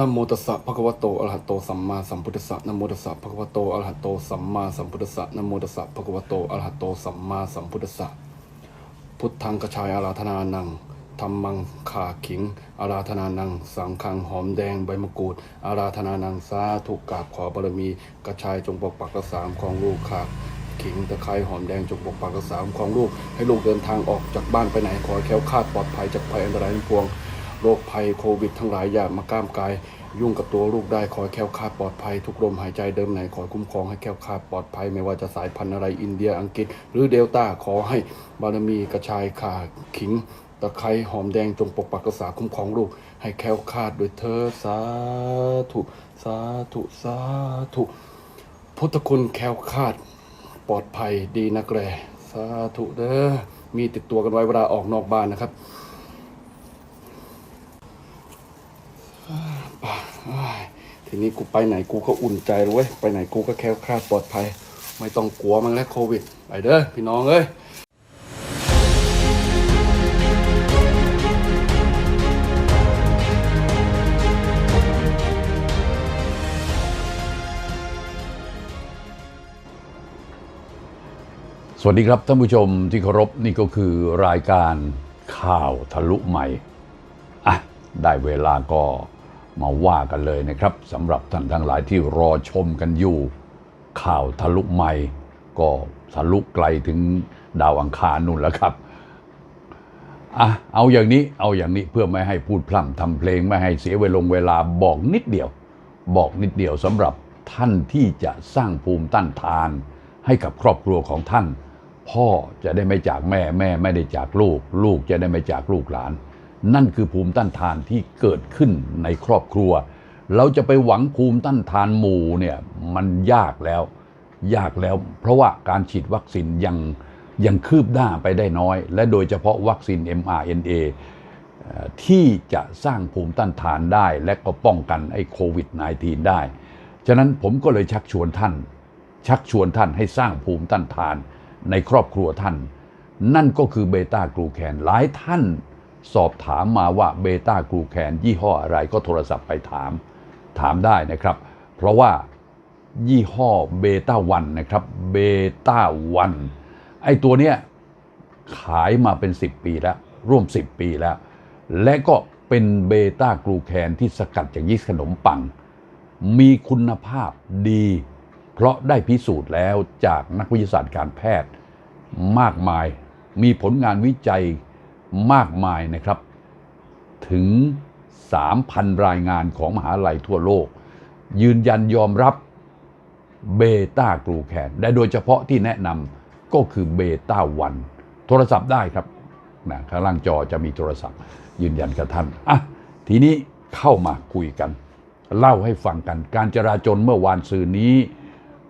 นโมตัสสะภะคะวะโตอะระหะโตสัมมาสัมพุทธัสสะนโมตัสสะภะคะวะโตอะระหะโตสัมมาสัมพุทธัสสะนโมตัสสะภะคะวะโตอะระหะโตสัมมาสัมพุทธัสสะพุทธังกระชายอาราธนานังธรรมังขาขิง อาราธนานัง สังฆังหอมแดงใบมะกรูด อาราธนานังสาธุกราบขอบารมี กระชายจงปกปักรักษาของลูกขาขิงตะไคร้หอมแดงจงปกปักรักษาของลูก ให้ลูกเดินทางออกจากบ้านไปไหนขอแค้วคาดปลอดภัยจากภัยอันตรายทั้งปวง โรคภัยโควิด ทั้งหลายอย่ามาก้ามกาย ยุ่งกับตัวลูกได้ขอแค้วคาดปลอดภัยทุกลมหายใจเดิมไหนขอคุ้มครองให้แค้วคาดปลอดภัย ไม่ว่าจะสายพันธุ์อะไรอินเดียอังกฤษ หรือเดลต้าขอให้บารมีกระชายข่าขิงตะไคร้หอมแดงจงปกปักรักษาคุ้มครองลูก ให้แค้วคาดโดวยเธอสาธุสาธุสาธุพุทธคุณแค้วคาดปลอดภัยดีนักแลสาธุเด้อมีติดตัวกันไว้เวลาออกนอกบ้านนะครับ อ้าย ทีนี้กูไปไหนกูก็อุ่นใจเลยเว้ยไปไหนกูก็แคล้วคลาดปลอดภัย ไม่ต้องกลัวมันแล้วโควิด ไปเด้อพี่น้องเอ้ยสวัสดีครับท่านผู้ชมที่เคารพนี่ก็คือรายการข่าวทะลุใหม่อะได้เวลาก็ มาว่ากันเลยนะครับสำหรับท่านทั้งหลายที่รอชมกันอยู่ ข่าวทะลุใหม่ ก็ทะลุไกลถึงดาวอังคารนู่นแล้วครับอะเอาอย่างนี้เอาอย่างนี้เพื่อไม่ให้พูดพร่ำทำเพลงไม่ให้เสียเวลงเวลาบอกนิดเดียว บอกนิดเดียวสำหรับท่านที่จะสร้างภูมิต้านทาน ให้กับครอบครัวของท่าน พ่อจะได้ไม่จากแม่แม่ไม่ได้จากลูก ลูกจะได้ไม่จากลูกหลาน นั่นคือภูมิต้านทานที่เกิดขึ้นในครอบครัว เราจะไปหวังภูมิต้านทานหมู่เนี่ยมันยากแล้ว ยากแล้ว เพราะว่าการฉีดวัคซีนยังยังคืบหน้าไปได้น้อย และโดยเฉพาะวัคซีน mRNA ที่จะสร้างภูมิต้านทานได้ และก็ป้องกันไอ้โควิด -19 ได้ ฉะนั้นผมก็เลยชักชวนท่าน ชักชวนท่านให้สร้างภูมิต้านทานในครอบครัวท่าน นั่นก็คือเบต้ากลูแคนหลายท่าน สอบถามมาว่าเบต้ากลูแคนยี่ห้ออะไรก็โทรศัพท์ไปถามถามได้นะครับ เพราะว่ายี่ห้อเบต้าวันนะครับเบต้าวันไอ้ตัวเนี้ยขายมาเป็น 10 ปีแล้ว ร่วม 10 ปีแล้ว และก็เป็นเบต้ากลูแคนที่สกัดจากยีสต์ขนมปัง มีคุณภาพดี เพราะได้พิสูจน์แล้วจากนักวิทยาศาสตร์การแพทย์มากมาย มีผลงานวิจัย มากมายนะครับ ถึง 3,000 รายงานของมหาลัยทั่วโลก ยืนยันยอมรับเบต้ากลูแคนและโดยเฉพาะที่แนะนำก็คือเบต้าวันโทรศัพท์ได้ครับนะข้างล่างจอจะมีโทรศัพท์ ยืนยันกับท่านอะทีนี้เข้ามาคุยกัน เล่าให้ฟังกัน การจราจรเมื่อวานซืนนี้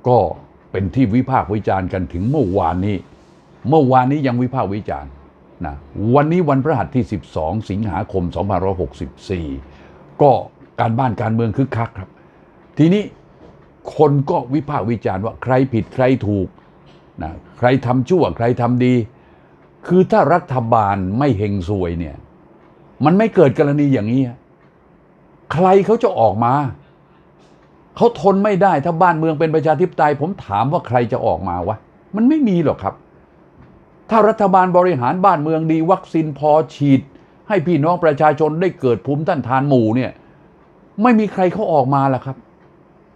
ก็เป็นที่วิพากษ์วิจารณ์กันถึงเมื่อวานนี้ เมื่อวานนี้ยังวิพากษ์วิจารณ์ นะวันนี้วันพฤหัสที่ 12 สิงหาคม 2564 ก็การบ้านการเมืองคึกคักครับ ทีนี้คนก็วิพากษ์วิจารณ์ว่าใครผิดใครถูกนะใครทำชั่วใครทำดี คือถ้ารัฐบาลไม่เฮงซวยเนี่ยมันไม่เกิดกรณีอย่างนี้ ใครเขาจะออกมา เขาทนไม่ได้ถ้าบ้านเมืองเป็นประชาธิปไตย ผมถามว่าใครจะออกมาวะ มันไม่มีหรอกครับ ถ้ารัฐบาลบริหารบ้านเมืองดีวัคซีนพอฉีด ให้พี่น้องประชาชนได้เกิดภูมิต้านทานหมู่เนี่ยไม่มีใครเขาออกมาล่ะครับ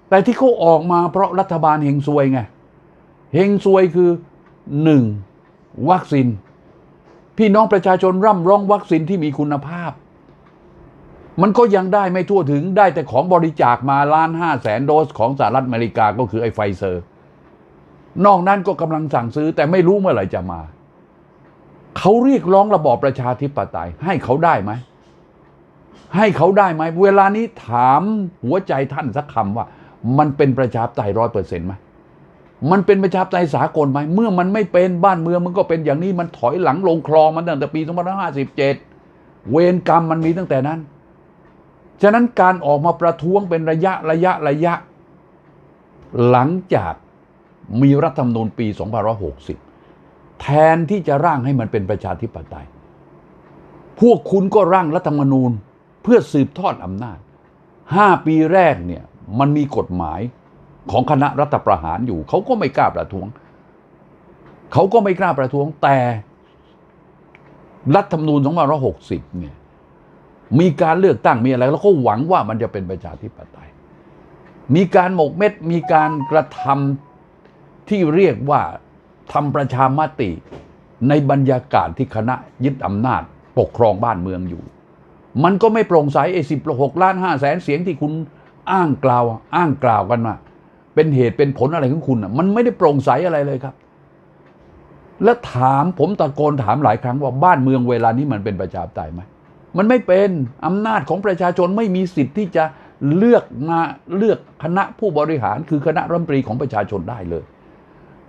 แต่ที่เขาออกมาเพราะรัฐบาลเฮงซวยไงเฮงซวยคือหนึ่งวัคซีน พี่น้องประชาชนร่ำร้องวัคซีนที่มีคุณภาพ มันก็ยังได้ไม่ทั่วถึงได้แต่ของบริจาคมาล้านห้าแสนโดสของสหรัฐอเมริกาก็คือไอ้ไฟเซอร์ นอกนั้นก็กำลังสั่งซื้อแต่ไม่รู้เมื่อไหร่จะมา เขาเรียกร้องระบอบประชาธิปไตย ให้เขาได้ไหม ให้เขาได้ไหม เวลานี้ถามหัวใจท่านสักคำว่า มันเป็นประชาธิปไตยร้อยเปอร์เซ็นต์ไหมมันเป็นประชาธิปไตยสากลไหม เมื่อมันไม่เป็นบ้านเมืองมันก็เป็นอย่างนี้มันถอยหลังลงคลองมันตั้งแต่ปี2557 เวรกรรมมันมีตั้งแต่นั้น ฉะนั้นการออกมาประท้วงเป็นระยะระยะระยะ หลังจากมีรัฐธรรมนูญปี2560 แทนที่จะร่างให้มันเป็นประชาธิปไตย พวกคุณก็ร่างรัฐธรรมนูญเพื่อสืบทอดอำนาจห้าปีแรกเนี่ยมันมีกฎหมายของคณะรัฐประหารอยู่ เขาก็ไม่กล้าประท้วง เขาก็ไม่กล้าประท้วงแต่ รัฐธรรมนูญ2560เนี่ยมีการเลือกตั้งมีอะไร แล้วก็หวังว่ามันจะเป็นประชาธิปไตย มีการหมกเม็ดมีการกระทำที่เรียกว่า ทำประชามติในบรรยากาศที่คณะยึดอำนาจปกครองบ้านเมืองอยู่ มันก็ไม่โปร่งใสไอ้สิบหกล้านห้าแสนเสียงที่คุณอ้างกล่าว อ้างกล่าวกันมาเป็นเหตุเป็นผลอะไรของคุณอะมันไม่ได้โปร่งใสอะไรเลยครับ แล้วถามผมตะโกนถามหลายครั้งว่าบ้านเมืองเวลานี้มันเป็นประชาธิปไตยไหมมันไม่เป็นอำนาจของประชาชนไม่มีสิทธิ์ที่จะเลือกมาเลือกคณะผู้บริหารคือคณะรัฐมนตรีของประชาชนได้เลย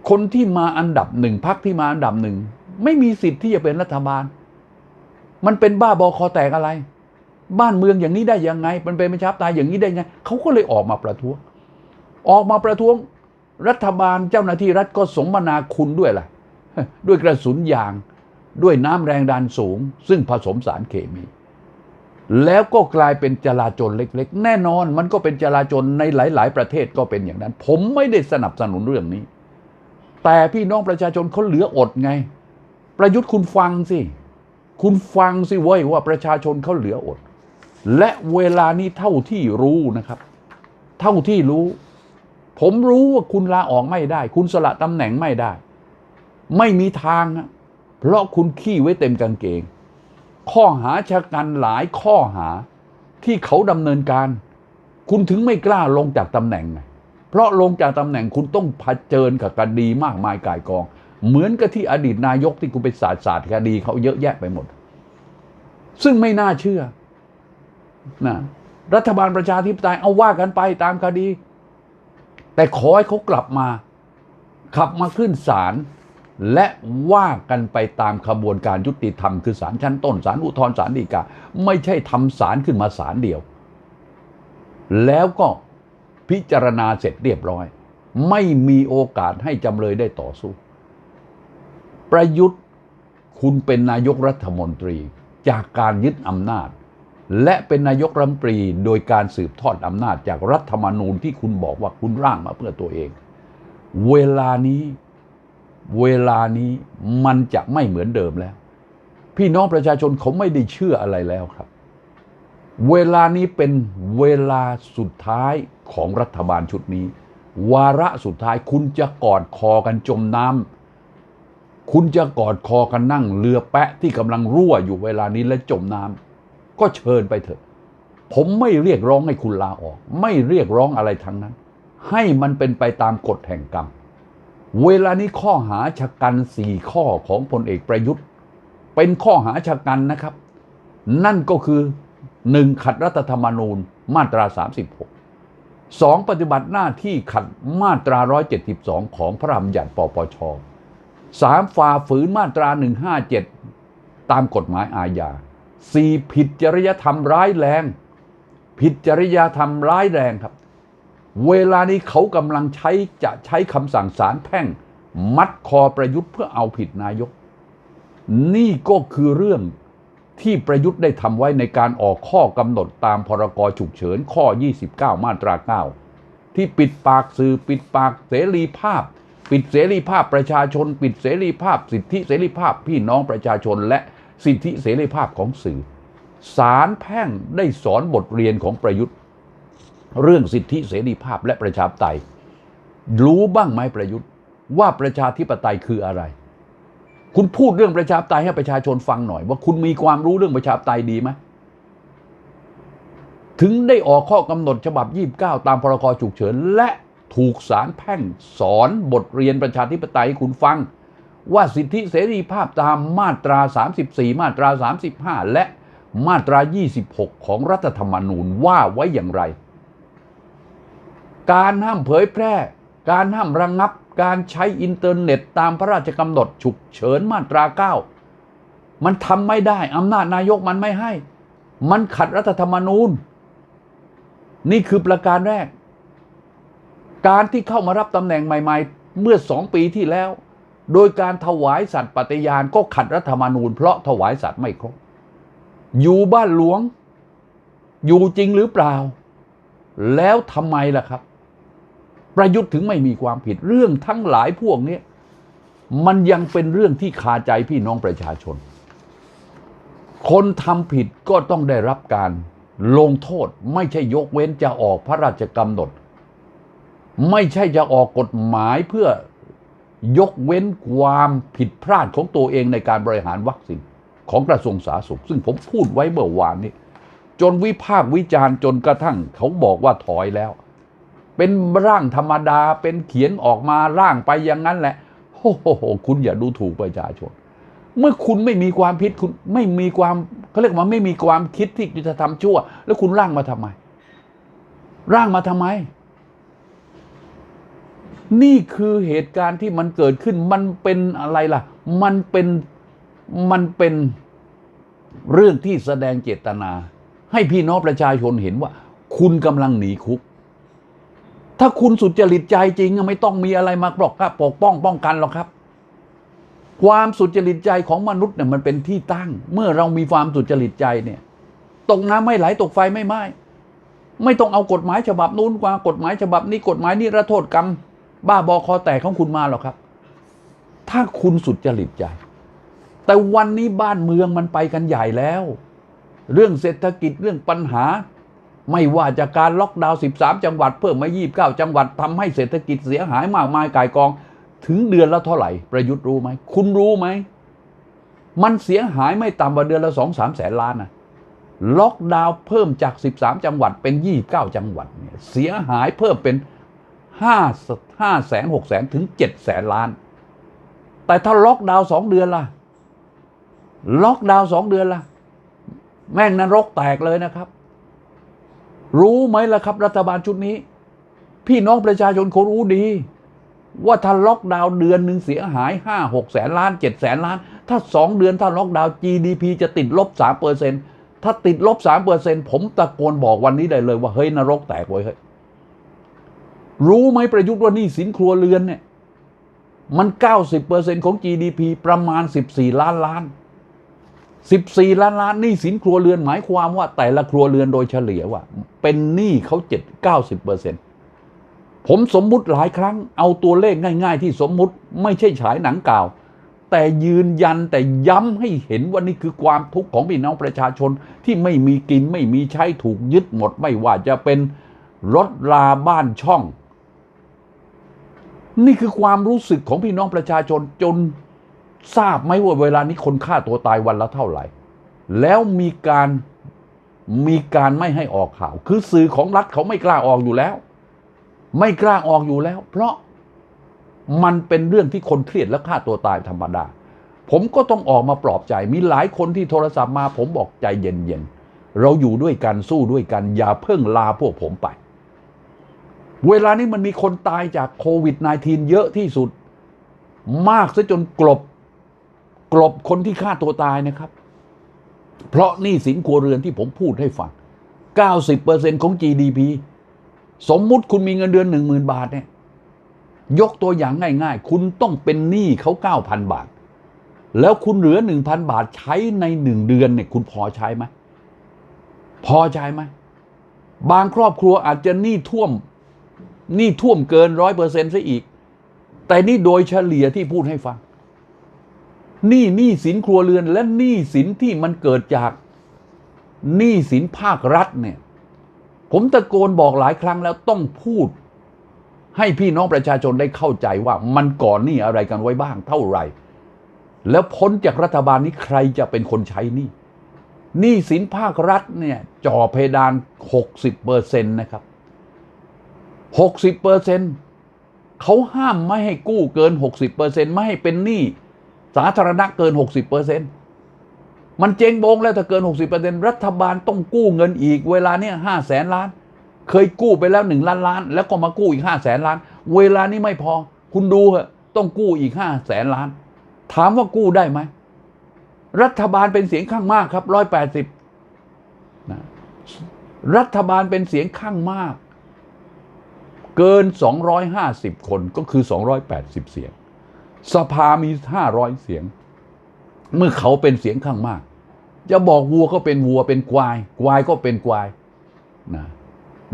คนที่มาอันดับหนึ่งพักที่มาอันดับหนึ่งไม่มีสิทธิ์ที่จะเป็นรัฐบาล มันเป็นบ้าบอคอแตกอะไร บ้านเมืองอย่างนี้ได้ยังไง มันเป็นประชาธิปไตยอย่างนี้ได้ไงเขาก็เลยออกมาประท้วง ออกมาประท้วงรัฐบาลเจ้าหน้าที่รัฐก็สมนาคุณด้วยล่ะด้วยกระสุนยางด้วยน้ำแรงดันสูง ซึ่งผสมสารเคมี แล้วก็กลายเป็นจลาจลเล็กๆ แน่นอนมันก็เป็นจลาจลในหลาย ๆ ประเทศก็เป็นอย่างนั้น ผมไม่ได้สนับสนุนเรื่องนี้ แต่พี่น้องประชาชนเขาเหลืออดไง ประยุทธ์คุณฟังสิ คุณฟังสิเว้ยว่าประชาชนเขาเหลืออด และเวลานี้เท่าที่รู้นะครับ เท่าที่รู้ ผมรู้ว่าคุณลาออกไม่ได้ คุณสละตำแหน่งไม่ได้ ไม่มีทาง เพราะคุณขี้ไว้เต็มกางเกง ข้อหาชะกันหลายข้อหาที่เขาดำเนินการ คุณถึงไม่กล้าลงจากตำแหน่งไง เพราะลงจากตำแหน่งคุณต้องเผชิญกับคดีมากมายก่ายกอง เหมือนกับที่อดีตนายกที่คุณไปศาสตร์ศาสตร์คดีเขาเยอะแยะไปหมด ซึ่งไม่น่าเชื่อนะรัฐบาลประชาธิปไตยเอาว่ากันไปตามคดี แต่ขอให้เขากลับมา ขับมาขึ้นศาลและว่ากันไปตามขบวนการยุติธรรมคือศาลชั้นต้นศาลอุทธรณ์ศาลฎีกาไม่ใช่ทำศาลขึ้นมาศาลเดียว แล้วก็ พิจารณาเสร็จเรียบร้อย ไม่มีโอกาสให้จำเลยได้ต่อสู้ ประยุทธ์คุณเป็นนายกรัฐมนตรีจากการยึดอำนาจ และเป็นนายกรัฐมนตรีโดยการสืบทอดอำนาจจากรัฐธรรมนูญที่คุณบอกว่าคุณร่างมาเพื่อตัวเอง เวลานี้เวลานี้มันจะไม่เหมือนเดิมแล้ว พี่น้องประชาชนเขาไม่ได้เชื่ออะไรแล้วครับ เวลานี้เป็นเวลาสุดท้าย ของรัฐบาลชุดนี้ วาระสุดท้ายคุณจะกอดคอกันจมน้ำคุณจะกอดคอกันนั่งเรือแปะที่กำลังรั่วอยู่เวลานี้และจมน้ำก็เชิญไปเถอะ ผมไม่เรียกร้องให้คุณลาออก ไม่เรียกร้องอะไรทั้งนั้น ให้มันเป็นไปตามกฎแห่งกรรม เวลานี้ข้อหาชะกันสี่ข้อของพลเอกประยุทธ์ เป็นข้อหาชะกันนะครับ นั่นก็คือหนึ่งขัดรัฐธรรมนูญมาตรา 36 สองปฏิบัติหน้าที่ขัดมาตรา 172 ของพระราชบัญญัติปปชสามฝ่าฝืนมาตรา 157 ตามกฎหมายอาญาสี่ผิดจริยธรรมร้ายแรง ผิดจริยธรรมร้ายแรงครับ เวลานี้เขากำลังใช้จะใช้คำสั่งศาลแพ่ง มัดคอประยุทธ์เพื่อเอาผิดนายก นี่ก็คือเรื่อง ที่ประยุทธ์ได้ทำไว้ในการออกข้อกำหนดตามพรกฉุกเฉินข้อ 29 มาตรา 9 ที่ปิดปากสื่อปิดปากเสรีภาพ ปิดเสรีภาพประชาชน ปิดเสรีภาพ สิทธิเสรีภาพพี่น้องประชาชน และสิทธิเสรีภาพของสื่อศาลแพ่งได้สอนบทเรียนของประยุทธ์ เรื่องสิทธิเสรีภาพและประชาธิปไตย รู้บ้างไหมประยุทธ์ว่าประชาธิปไตยคืออะไร คุณพูดเรื่องประชาธิปไตยให้ประชาชนฟังหน่อย ว่าคุณมีความรู้เรื่องประชาธิปไตยดีไหมถึงได้ออกข้อกำหนดฉบับ 29 ตามพรกฉุกเฉิน และถูกศาลแพ่งสอนบทเรียนประชาธิปไตยให้คุณฟัง ว่าสิทธิเสรีภาพตามมาตรา 34 มาตรา 35 และมาตรา 26 ของรัฐธรรมนูญว่าไว้อย่างไร การห้ามเผยแพร่ การห้ามระงงับ การใช้อินเทอร์เน็ตตามพระราชกำหนดฉุกเฉินมาตรา9มันทำไม่ได้อำนาจนายกมันไม่ให้ มันขัดรัฐธรรมนูญ นี่คือประการแรก การที่เข้ามารับตำแหน่งใหม่ ๆ เมื่อสองปีที่แล้ว โดยการถวายสัตย์ปฏิญาณก็ขัดรัฐธรรมนูญ เพราะถวายสัตย์ไม่ครบ อยู่บ้านหลวง อยู่จริงหรือเปล่า แล้วทำไมล่ะครับ ประยุทธ์ถึงไม่มีความผิดเรื่องทั้งหลายพวกนี้มันยังเป็นเรื่องที่คาใจพี่น้องประชาชน คนทำผิดก็ต้องได้รับการลงโทษไม่ใช่ยกเว้นจะออกพระราชกำหนด ไม่ใช่จะออกกฎหมายเพื่อยกเว้นความผิดพลาดของตัวเองในการบริหารวัคซีนของกระทรวงสาธารณสุข ซึ่งผมพูดไว้เมื่อวานนี้ จนวิพากษ์วิจารณ์จนกระทั่งเขาบอกว่าถอยแล้ว เป็นร่างธรรมดาเป็นเขียนออกมาร่างไปอย่างนั้นแหละโอ้โหคุณอย่าดูถูกประชาชน เมื่อคุณไม่มีความคิดคุณไม่มีความเขาเรียกว่าไม่มีความคิดที่จะทำชั่ว แล้วคุณร่างมาทำไม ร่างมาทำไม นี่คือเหตุการณ์ที่มันเกิดขึ้นมันเป็นอะไรล่ะ มันเป็นมันเป็นเรื่องที่แสดงเจตนา ให้พี่น้องประชาชนเห็นว่า คุณกำลังหนีคุก ถ้าคุณสุจริตใจจริงไม่ต้องมีอะไรมาปกปกป้องป้องกันหรอกครับ ความสุจริตใจของมนุษย์เนี่ยมันเป็นที่ตั้ง เมื่อเรามีความสุจริตใจเนี่ยตกน้ำไม่ไหลตกไฟไม่ไหม้ไม่ต้องเอากฎหมายฉบับนู้นกว่ากฎหมายฉบับนี้กฎหมายนี้ระโทษกรรม บ้าบอคอแตกของคุณมาหรอกครับ ถ้าคุณสุจริตใจ แต่วันนี้บ้านเมืองมันไปกันใหญ่แล้ว เรื่องเศรษฐกิจเรื่องปัญหา ไม่ว่าจากการล็อกดาวน์ 13 จังหวัดเพิ่มมา 29 จังหวัดทำให้เศรษฐกิจเสียหายมากมายกายกอง ถึงเดือนละเท่าไหร่ ประยุทธ์รู้ไหม คุณรู้ไหม มันเสียหายไม่ต่ำกว่าเดือนละ 2 3 แสนล้านนะล็อกดาวน์เพิ่มจาก 13 จังหวัดเป็น 29 จังหวัดเนี่ยเสียหายเพิ่มเป็น 5 5แสน6แสนถึง7แสนล้าน แต่ถ้าล็อกดาวน์2เดือนล่ะ ล็อกดาวน์2เดือนล่ะ แม่งนรกแตกเลยนะครับ รู้ไหมล่ะครับ รัฐบาลชุดนี้ พี่น้องประชาชนเขารู้ดี ว่าถ้าล็อกดาวน์เดือนหนึ่งเสียหายห้าหกแสนล้านเจ็ดแสนล้าน ถ้าสองเดือนถ้าล็อกดาวน์ GDP จะติดลบสามเปอร์เซ็นถ้าติดลบสามเปอร์เซ็นผมตะโกนบอกวันนี้ได้เลยว่าเฮ้ยนรกแตกเว้ยเฮ้ยรู้ไหมประยุทธ์ว่านี่สินครัวเรือนเนี่ยมันเก้าสิบเปอร์เซ็นของ GDP ประมาณสิบสี่ล้านล้าน 14 ล้านล้านหนี้สินครัวเรือนหมายความว่าแต่ละครัวเรือนโดยเฉลี่ยว่า เป็นหนี้เขาเจ็ดเก้าสิบเปอร์เซ็นผมสมมุติหลายครั้งเอาตัวเลขง่าย ๆ ที่สมมุติไม่ใช่ฉายหนังกล่าว แต่ยืนยันแต่ย้ำให้เห็นว่านี่คือความทุกข์ของพี่น้องประชาชนที่ไม่มีกินไม่มีใช้ถูกยึดหมดไม่ว่าจะเป็นรถราบ้านช่อง นี่คือความรู้สึกของพี่น้องประชาชนจน ทราบไหมว่าเวลานี้คนฆ่าตัวตายวันละเท่าไหร่ แล้วมีการมีการไม่ให้ออกข่าว คือสื่อของรัฐเขาไม่กล้าออกอยู่แล้ว ไม่กล้าออกอยู่แล้ว เพราะมันเป็นเรื่องที่คนเครียดและฆ่าตัวตายธรรมดา ผมก็ต้องออกมาปลอบใจ มีหลายคนที่โทรศัพท์มา ผมบอกใจเย็นๆ เราอยู่ด้วยกันสู้ด้วยกัน อย่าเพิ่งลาพวกผมไป เวลานี้มันมีคนตายจากโควิด -19 เยอะที่สุด มากซะจนกลบ กลบคนที่ฆ่าตัวตายนะครับ เพราะหนี้สินครัวเรือนที่ผมพูดให้ฟัง 90%ของ GDP สมมุติคุณมีเงินเดือน 10,000 บาทเนี่ยยกตัวอย่างง่าย ๆ คุณต้องเป็นหนี้เขา 9,000 บาท แล้วคุณเหลือ 1,000 บาทใช้ในหนึ่งเดือนเนี่ยคุณพอใช้ไหมพอใช้ไหมบางครอบครัวอาจจะหนี้ท่วมหนี้ท่วมเกินร้อยเปอร์เซ็นต์ซะอีก แต่นี่โดยเฉลี่ยที่พูดให้ฟัง หนี้หนี้สินครัวเรือน และหนี้สินที่มันเกิดจากหนี้สินภาครัฐเนี่ย ผมตะโกนบอกหลายครั้งแล้วต้องพูด ให้พี่น้องประชาชนได้เข้าใจว่ามันก่อนหนี้อะไรกันไว้บ้างเท่าไหร่ แล้วพ้นจากรัฐบาลนี้ใครจะเป็นคนใช้หนี้หนี้สินภาครัฐเนี่ยจ่อเพดาน 60เปอร์เซ็นต์นะครับ 60เปอร์เซ็นต์เขาห้ามไม่ให้กู้เกิน 60เปอร์เซ็นต์ไม่ให้เป็นหนี้ สาธารณะเกิน 60เปอร์เซ็นต์มันเจ๊งบงแล้วถ้าเกิน 60เปอร์เซ็นต์รัฐบาลต้องกู้เงินอีกเวลาเนี้ยห้าแสนล้าน เคยกู้ไปแล้วหนึ่งล้านล้าน แล้วก็มากู้อีกห้าแสนล้าน เวลานี้ไม่พอ คุณดูเหอะต้องกู้อีกห้าแสนล้าน ถามว่ากู้ได้ไหม รัฐบาลเป็นเสียงข้างมากครับร้อยแปดสิบนะรัฐบาลเป็นเสียงข้างมาก เกิน 250 คนก็คือ 280 เสียง สภามี500เสียง เมื่อเขาเป็นเสียงข้างมาก จะบอกวัวก็เป็นวัวเป็นควาย ควายก็เป็นควายนะ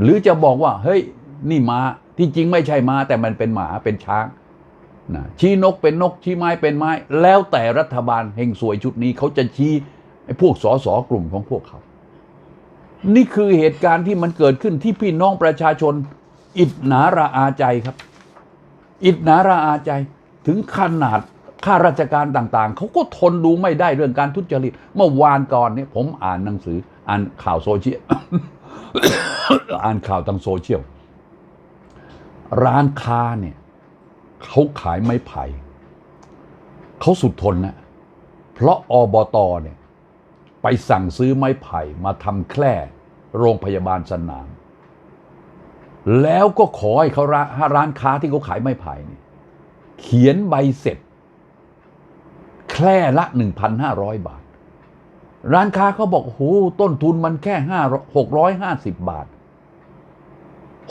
หรือจะบอกว่า เฮ้ย นี่ม้าที่จริงไม่ใช่ม้า แต่มันเป็นหมาเป็นช้างนะชี้นกเป็นนกชี้ไม้เป็นไม้ แล้วแต่รัฐบาลเฮงสวยชุดนี้ เขาจะชี้ไอ้พวกสสกลุ่มของพวกเขา นี่คือเหตุการณ์ที่มันเกิดขึ้นที่พี่น้องประชาชน อิดหนาระอาใจครับ อิดหนาระอาใจ ถึงขนาดข้าราชการต่างๆ เขาก็ทนดูไม่ได้เรื่องการทุจริต เมื่อวานก่อนเนี่ยผมอ่านหนังสือ อ่านข่าวโซเชียล อ่านข่าวทางโซเชียล ร้านค้าเนี่ยเขาขายไม้ไผ่ เขาสุดทนนะ เพราะอบตเนี่ยไปสั่งซื้อไม้ไผ่มาทำแคร่โรงพยาบาลสนาม แล้วก็ขอให้เขาร้านร้านค้าที่เขาขายไม้ไผ่เนี่ย เขียนใบเสร็จ แคร่ละ 1,500 บาท ร้านค้าเขาบอกโอ้ต้นทุนมันแค่ห้าหกร้อยห้าสิบบาท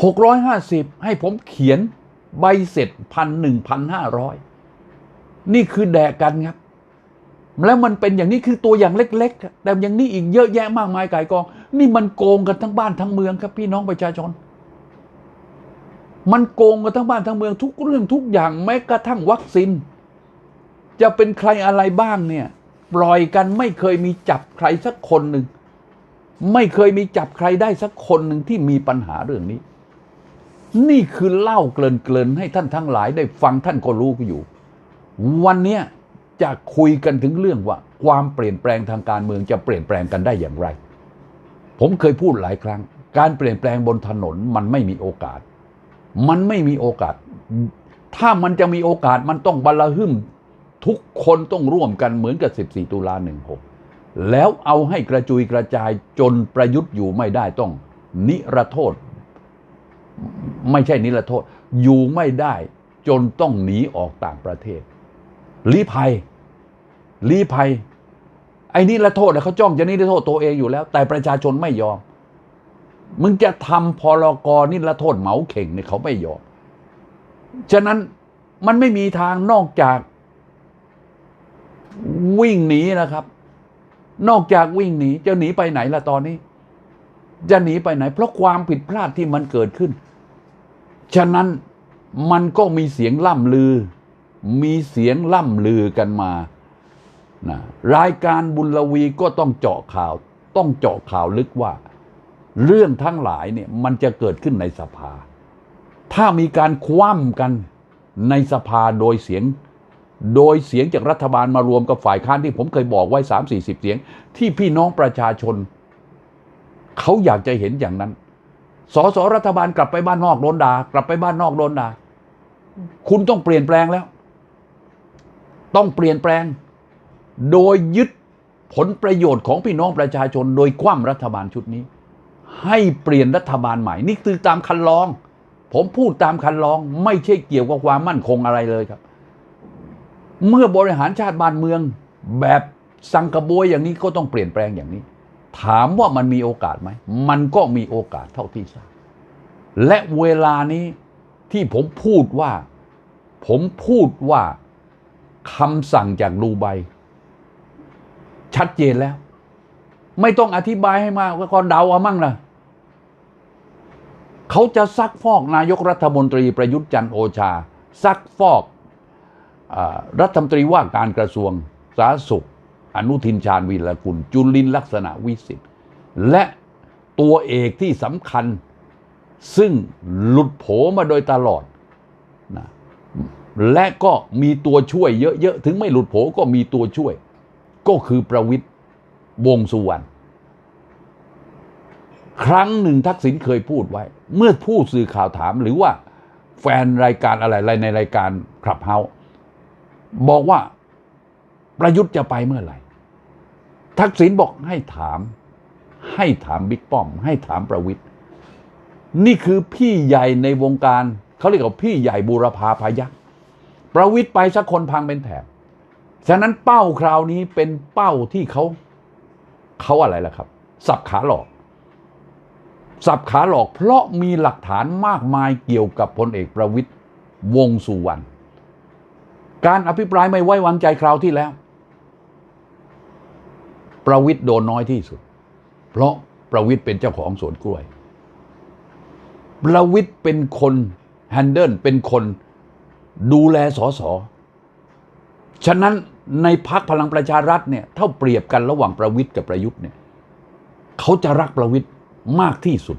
หกร้อยห้าสิบให้ผมเขียนใบเสร็จพันหนึ่งพันห้าร้อยนี่คือแดกกันครับ แล้วมันเป็นอย่างนี้คือตัวอย่างเล็ก ๆ แต่อย่างนี้อีกเยอะแยะมากมายไก่กอง นี่มันโกงกันทั้งบ้านทั้งเมืองครับพี่น้องประชาชน มันโกงกันทั้งบ้านทั้งเมืองทุกเรื่องทุกอย่างแม้กระทั่งวัคซีนจะเป็นใครอะไรบ้างเนี่ย ปล่อยกันไม่เคยมีจับใครสักคนหนึ่ง ไม่เคยมีจับใครได้สักคนหนึ่งที่มีปัญหาเรื่องนี้ นี่คือเล่าเกลินๆให้ท่านทั้งหลายได้ฟังท่านก็รู้อยู่ วันนี้จะคุยกันถึงเรื่องว่า ความเปลี่ยนแปลงทางการเมืองจะเปลี่ยนแปลงกันได้อย่างไร ผมเคยพูดหลายครั้ง การเปลี่ยนแปลงบนถนนมันไม่มีโอกาส มันไม่มีโอกาส ถ้ามันจะมีโอกาสมันต้องบรรหึมทุกคนต้องร่วมกันเหมือนกับ 14 ตุลา16 แล้วเอาให้กระจุยกระจายจนประยุทธ์อยู่ไม่ได้ต้อง นิรโทษ ไม่ใช่นิรโทษ อยู่ไม่ได้จนต้องหนีออกต่างประเทศลีภัยลีภัย ไอ้นิรโทษเขาจ้องจะนิรโทษตัวเองอยู่แล้ว แต่ประชาชนไม่ยอม มึงจะทำพรกนิรโทษเหมาเข่งเนี่ยเขาไม่ยอม ฉะนั้นมันไม่มีทางนอกจาก วิ่งหนีนะครับ นอกจากวิ่งหนีจะหนีไปไหนล่ะตอนนี้ จะหนีไปไหน เพราะความผิดพลาดที่มันเกิดขึ้น ฉะนั้นมันก็มีเสียงล่ำลือ มีเสียงล่ำลือกันมานะรายการบุญลวีก็ต้องเจาะข่าว ต้องเจาะข่าวลึกว่า เรื่องทั้งหลายเนี่ยมันจะเกิดขึ้นในสภา ถ้ามีการคว่ำกันในสภาโดยเสียง โดยเสียงจากรัฐบาลมารวมกับฝ่ายค้านที่ผมเคยบอกไว้สามสี่สิบเสียง ที่พี่น้องประชาชน เขาอยากจะเห็นอย่างนั้น สสรัฐบาลกลับไปบ้านนอกโดนด่ากลับไปบ้านนอกโดนด่าคุณต้องเปลี่ยนแปลงแล้ว ต้องเปลี่ยนแปลง โดยยึดผลประโยชน์ของพี่น้องประชาชน โดยคว่ำรัฐบาลชุดนี้ ให้เปลี่ยนรัฐบาลใหม่ นี่คือตามคันลอง ผมพูดตามคันลอง ไม่ใช่เกี่ยวกับความมั่นคงอะไรเลยครับ เมื่อบริหารชาติบ้านเมือง แบบสังกบวยอย่างนี้ก็ต้องเปลี่ยนแปลงอย่างนี้ ถามว่ามันมีโอกาสไหม มันก็มีโอกาสเท่าที่ทราบและเวลานี้ที่ผมพูดว่า ผมพูดว่าคำสั่งจากดูไบชัดเจนแล้ว ไม่ต้องอธิบายให้มากก็เดาเอามั่งนะ เขาจะซักฟอกนายกรัฐมนตรีประยุทธ์จันโอชา ซักฟอกอรัฐมนตรีว่าการกระทรวงสาธารณสุข อนุทินชาญวีรกุล จุลินลักษณะวิสิทธิ์และตัวเอกที่สำคัญ ซึ่งหลุดโผมาโดยตลอดนะและก็มีตัวช่วยเยอะๆ ถึงไม่หลุดโผก็มีตัวช่วย ก็คือประวิทย์วงสุวรรณ ครั้งหนึ่งทักษิณเคยพูดไว้ เมื่อผู้สื่อข่าวถามหรือว่าแฟนรายการอะไรในรายการคลับเฮาบอกว่าประยุทธ์จะไปเมื่อไหร่ทักษิณบอกให้ถาม ให้ถามบิ๊กป้อม ให้ถามประวิทย์นี่คือพี่ใหญ่ในวงการเขาเรียกว่าพี่ใหญ่บูรพาพยักษ์ประวิทย์ไปสักคนพังเป็นแถบฉะนั้นเป้าคราวนี้เป็นเป้าที่เขาเขาอะไรล่ะครับ สับขาหลอก สับขาหลอกเพราะมีหลักฐานมากมายเกี่ยวกับพลเอกประวิทย์วงสุวรรณการอภิปรายไม่ไว้วางใจคราวที่แล้ว ประวิทย์โดนน้อยที่สุด เพราะประวิทย์เป็นเจ้าของสวนกล้วย ประวิทย์เป็นคนแฮนเดิลเป็นคนดูแลสอสอฉะนั้นในพักพลังประชารัฐเนี่ยเท่าเปรียบกันระหว่างประวิทย์กับประยุทธ์เนี่ยเขาจะรักประวิทย์ มากที่สุด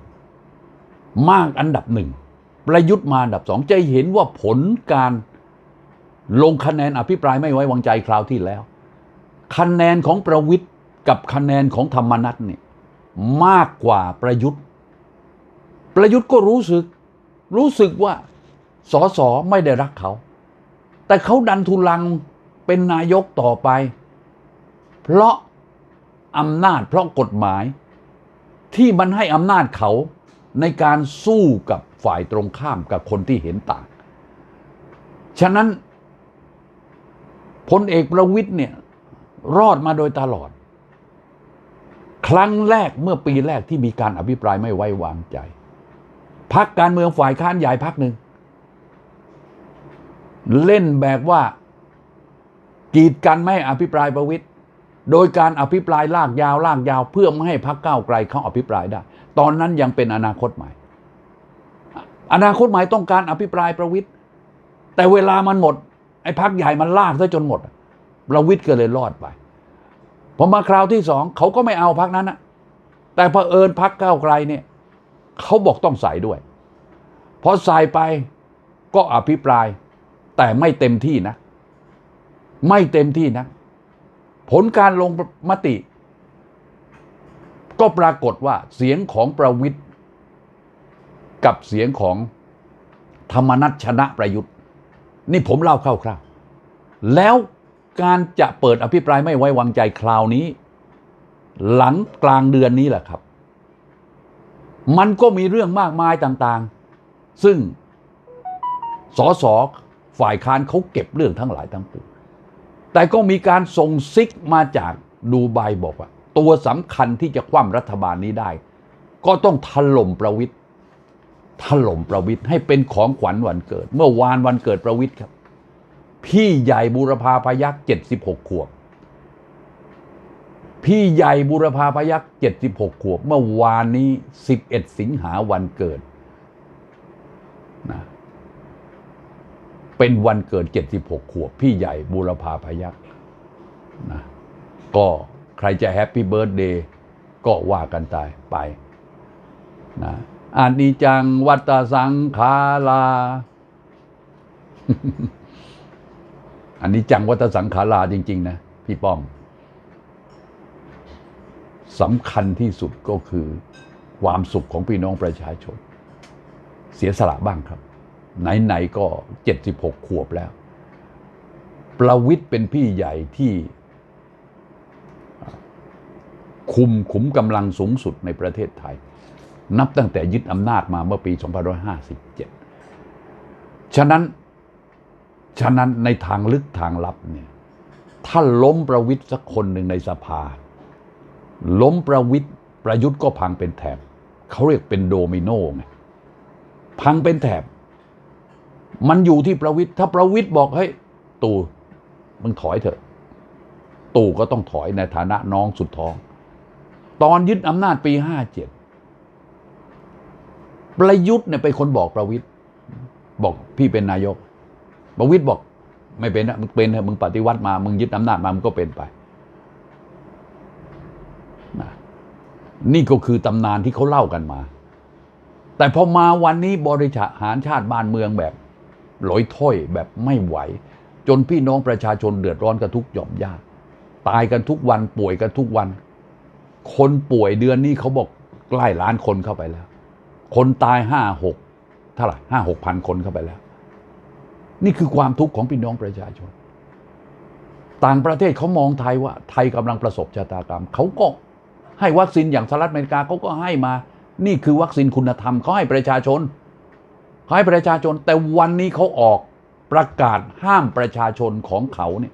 มากอันดับหนึ่ง ประยุทธ์มาอันดับสองจะเห็นว่าผลการลงคะแนนอภิปรายไม่ไว้วางใจคราวที่แล้ว คะแนนของประวิทย์กับคะแนนของธรรมนัตเนี่ยมากกว่าประยุทธ์ ประยุทธ์ก็รู้สึก รู้สึกว่าสอสอไม่ได้รักเขา แต่เขาดันทุลังเป็นนายกต่อไป เพราะอำนาจเพราะกฎหมาย ที่มันให้อำนาจเขาในการสู้กับฝ่ายตรงข้ามกับคนที่เห็นต่าง ฉะนั้นพลเอกประวิทย์เนี่ยรอดมาโดยตลอด ครั้งแรกเมื่อปีแรกที่มีการอภิปรายไม่ไว้วางใจพักการเมืองฝ่ายค้านใหญ่พักหนึ่ง เล่นแบบว่ากีดกันไม่อภิปรายประวิทย์ โดยการอภิปรายลากยาวลากยาว เพื่อไม่ให้พักเก้าวไกลเขาอภิปรายได้ ตอนนั้นยังเป็นอนาคตใหม่ อนาคตใหม่ต้องการอภิปรายประวิทย์แต่เวลามันหมด ไอ้พักใหญ่มันลากซะจนหมดประวิทย์ก็เลยรอดไปพอมาคราวที่สองเขาก็ไม่เอาพักนั้นนะแต่พอเผอิญพักเก้าวไกลเนี่ยเขาบอกต้องใส่ด้วยพอใส่ไปก็อภิปราย แต่ไม่เต็มที่นะ ไม่เต็มที่นะ ผลการลงมติ ก็ปรากฏว่าเสียงของประวิทย์กับเสียงของธรรมนัตชนะประยุทธ์ นี่ผมเล่าคร่าวๆแล้วการจะเปิดอภิปรายไม่ไว้วางใจคราวนี้ หลังกลางเดือนนี้แหละครับ มันก็มีเรื่องมากมายต่างๆ ซึ่งสสฝ่ายค้านเขาเก็บเรื่องทั้งหลายทั้งปวง แต่ก็มีการส่งซิกมาจากดูไบบอกว่า ตัวสำคัญที่จะคว่ำรัฐบาลนี้ได้ ก็ต้องถล่มประวิทย์ถล่มประวิทย์ให้เป็นของขวัญวันเกิด เมื่อวานวันเกิดประวิทย์ครับ พี่ใหญ่บูรพาพยักษ์76ขวบพี่ใหญ่บูรพาพยักษ์ 76 ขวบ เมื่อวานนี้ 11 สิงหาวันเกิดนะ เป็นวันเกิด 76 ขวบ พี่ใหญ่บูรพาพยักษ์นะก็ใครจะแฮปปี้เบิร์ดเดย์ก็ว่ากันตายไปนะอานิจังวัตสังขาราอันนี้จังวัตสังขาราจริง ๆ นะ พี่ป้อมสำคัญที่สุดก็คือ ความสุขของพี่น้องประชาชน เสียสละบ้างครับ ไหนๆก็ 76 ขวบแล้ว ประวิทย์เป็นพี่ใหญ่ที่ คุมขุมกำลังสูงสุดในประเทศไทย นับตั้งแต่ยึดอำนาจมาเมื่อปี 2557 ฉะนั้น ฉะนั้นในทางลึกทางลับเนี่ยถ้าล้มประวิทย์สักคนหนึ่งในสภา ล้มประวิทย์ประยุทธ์ก็พังเป็นแถบ เขาเรียกเป็นโดมิโนไงพังเป็นแถบ มันอยู่ที่ประวิทย์ถ้าประวิทย์บอกเฮ้ยตู่มึงถอยเถอะ ตู่ก็ต้องถอยในฐานะน้องสุดท้อง ตอนยึดอำนาจปีห้าเจ็ดประยุทธ์เนี่ยเป็นคนบอกประวิทย์บอกพี่เป็นนายก ประวิทย์บอก ไม่เป็นนะมึงเป็นเถอะมึงปฏิวัติมา มึงยึดอำนาจมามึงก็เป็นไปน,นี่ก็คือตำนานที่เขาเล่ากันมา แต่พอมาวันนี้บริหารชาติบ้านเมืองแบบ หลอยถ้อยแบบไม่ไหว จนพี่น้องประชาชนเดือดร้อนกันทุกหย่อมย่าตายกันทุกวันป่วยกันทุกวัน คนป่วยเดือนนี้เขาบอกใกล้ล้านคนเข้าไปแล้ว คนตายห้าหกเท่าไหร่ห้าหกพันคนเข้าไปแล้ว นี่คือความทุกข์ของพี่น้องประชาชน ต่างประเทศเขามองไทยว่า ไทยกำลังประสบชะตากรรม เขาก็ให้วัคซีนอย่างสหรัฐอเมริกาเขาก็ให้มา นี่คือวัคซีนคุณธรรมเขาให้ประชาชน ให้ประชาชนแต่วันนี้เขาออกประกาศห้ามประชาชนของเขาเนี่ย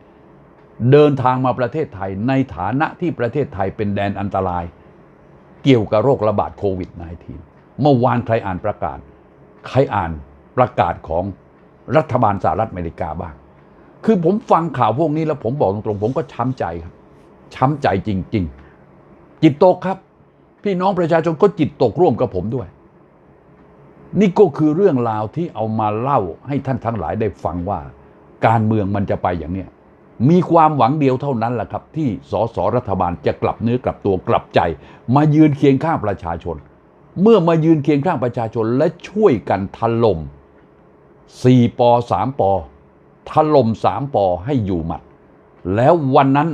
เดินทางมาประเทศไทยในฐานะที่ประเทศไทยเป็นแดนอันตราย เกี่ยวกับโรคระบาดโควิด -19 เมื่อวานใครอ่านประกาศ ใครอ่านประกาศของรัฐบาลสหรัฐอเมริกาบ้าง คือผมฟังข่าวพวกนี้แล้วผมบอกตรงๆ ผมก็ช้ำใจครับ ช้ำใจจริง ๆ จิตตกครับ พี่น้องประชาชนก็จิตตกร่วมกับผมด้วย นี่ก็คือเรื่องราวที่เอามาเล่าให้ท่านทั้งหลายได้ฟังว่า การเมืองมันจะไปอย่างเนี้ยมีความหวังเดียวเท่านั้นแหละครับ ที่สสรัฐบาลจะกลับเนื้อกลับตัวกลับใจ มายืนเคียงข้างประชาชน เมื่อมายืนเคียงข้างประชาชนและช่วยกันถล่ม4ป3ปถล่ม3ปให้อยู่หมัด แล้ววันนั้น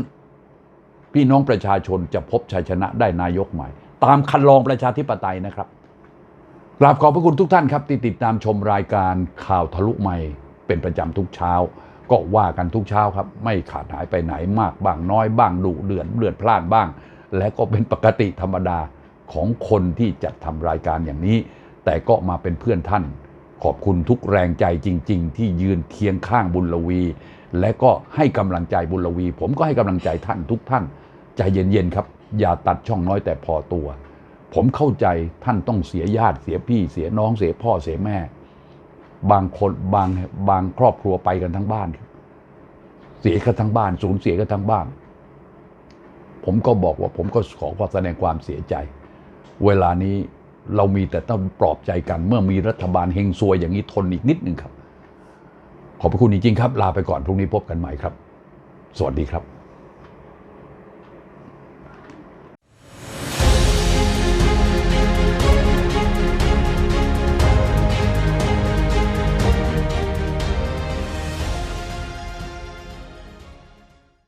พี่น้องประชาชนจะพบชัยชนะได้นายกใหม่ ตามคันลองประชาธิปไตยนะครับ กราบขอบพระคุณทุกท่านครับที่ติดตามชมรายการข่าวทะลุใหม่เป็นประจำทุกเช้า ก็ว่ากันทุกเช้าครับ ไม่ขาดหายไปไหนมากบ้างน้อยบ้างดุเดือดเลือดพล่านบ้าง และก็เป็นปกติธรรมดาของคนที่จัดทำรายการอย่างนี้ แต่ก็มาเป็นเพื่อนท่าน ขอบคุณทุกแรงใจจริง ๆ ที่ยืนเคียงข้างบุญลวี และก็ให้กำลังใจบุญลวี ผมก็ให้กำลังใจท่านทุกท่าน ใจเย็นๆครับ อย่าตัดช่องน้อยแต่พอตัว ผมเข้าใจท่านต้องเสียญาติเสียพี่เสียน้องเสียพ่อเสียแม่ บางคนบางบางครอบครัวไปกันทั้งบ้าน เสียกันทั้งบ้าน สูญเสียกันทั้งบ้าน ผมก็บอกว่าผมก็ขอความแสดงความเสียใจ เวลานี้เรามีแต่ต้องปลอบใจกัน เมื่อมีรัฐบาลเฮงซวยอย่างนี้ทนอีกนิดหนึ่งครับ ขอบพระคุณจริงๆครับ ลาไปก่อนพรุ่งนี้พบกันใหม่ครับ สวัสดีครับ